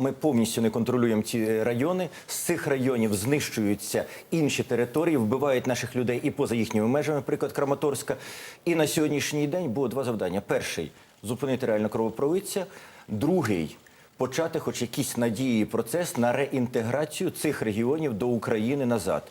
Ми повністю не контролюємо ці райони. З цих районів знищуються інші території, вбивають наших людей і поза їхніми межами, наприклад, Краматорська. І на сьогоднішній день було два завдання: перший зупинити реально кровопролиття, другий. Почати хоч якісь надії і процес на реінтеграцію цих регіонів до України назад.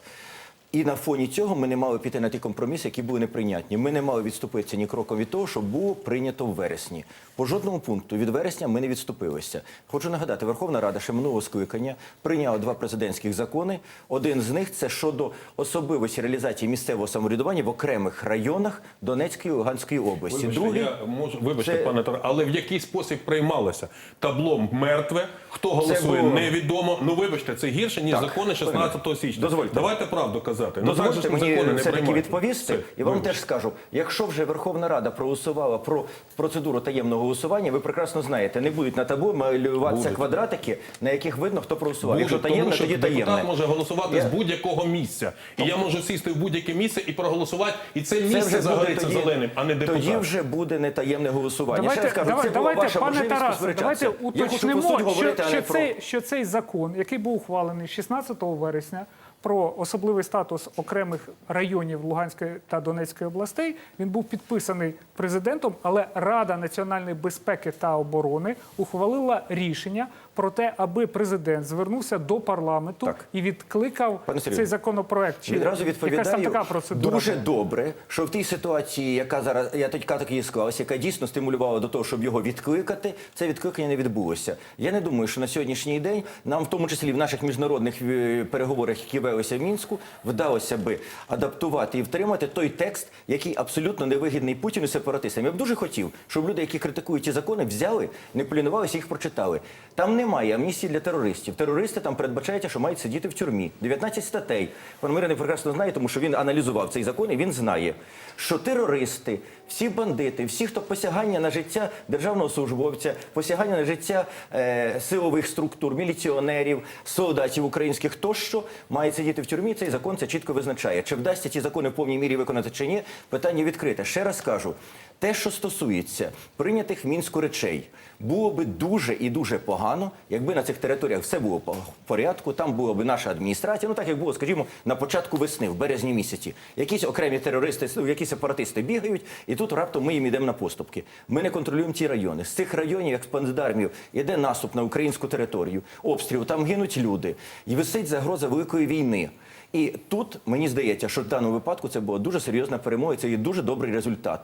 І на фоні цього ми не мали піти на ті компроміси, які були неприйнятні. Ми не мали відступитися ні кроком від того, що було прийнято в вересні. По жодному пункту від вересня ми не відступилися. Хочу нагадати, Верховна Рада ще минулого скликання прийняла два президентських закони. Один з них це щодо особливості реалізації місцевого самоврядування в окремих районах Донецької і Луганської області. Вибачте, Другий я можу, вибачте, це- пане Тарасе, але в який спосіб приймалося? Табло мертве, хто голосує, було- невідомо. Ну вибачте, це гірше, ніж Так, закони 16 січня. Дозвольте. Давайте правду казати. Ну, Дозвольте ж мені закони все-таки відповісти, Все, і вам теж скажу: якщо вже Верховна Рада проголосувала про процедуру таємного голосування, ви прекрасно знаєте, не будуть на табло малюватися квадратики, на яких видно, хто проголосував. Буде, якщо таємне, тому що тоді депутат таємне. може голосувати Я- з будь-якого місця. І я можу сісти в будь-яке місце і проголосувати, і це Це місце загориться тоді, зеленим, а не депутат. тоді вже буде не таємне голосування. Ще Давайте, раз кажу, давай- це була давайте, ваша пане Тарасе, давайте уточнимо, що, що, цей, що цей закон, який був ухвалений 16 вересня про особливий статус окремих районів Луганської та Донецької областей, він був підписаний президентом, але Рада національної безпеки та оборони ухвалила рішення про те, аби президент звернувся до парламенту Так. і відкликав Пане Сергію, цей законопроект. Чи Відразу якась там така процедура? Дуже добре, що в тій ситуації, яка зараз я тоді так її склалася, яка дійсно стимулювала до того, щоб його відкликати, це відкликання не відбулося. Я не думаю, що на сьогоднішній день нам, в тому числі в наших міжнародних е, переговорах, які велися в мінську, вдалося би адаптувати і втримати той текст, який абсолютно невигідний Путіну сепаратистам. Я б дуже хотів, щоб люди, які критикують ці закони, взяли, не полінувалися, їх прочитали. Там немає амністії для терористів. Терористи там передбачається, що мають сидіти в тюрмі. 19 статей. Пан Мирений прекрасно знає, тому що він аналізував цей закон і він знає, що терористи, всі бандити, всі, хто посягання на життя державного службовця, посягання на життя е, силових структур, міліціонерів, солдатів українських тощо, мають сидіти в тюрмі. Цей закон це чітко визначає. Чи вдасться ці закони в повній мірі виконати чи ні? Питання відкрите. Ще раз кажу, те, що стосується прийнятих в мінську речей, було би дуже і дуже погано, якби на цих територіях все було по порядку. Там була б наша адміністрація. Ну так як було, скажімо, на початку весни, в березні місяці. Якісь окремі терористи, якісь сепаратисти бігають, і тут раптом ми їм йдемо на поступки. Ми не контролюємо ці райони. З цих районів, як з плацдармів, іде наступ на українську територію, обстріл, там гинуть люди, і висить загроза великої війни. І тут мені здається, що в даному випадку це була дуже серйозна перемога, це є дуже добрий результат.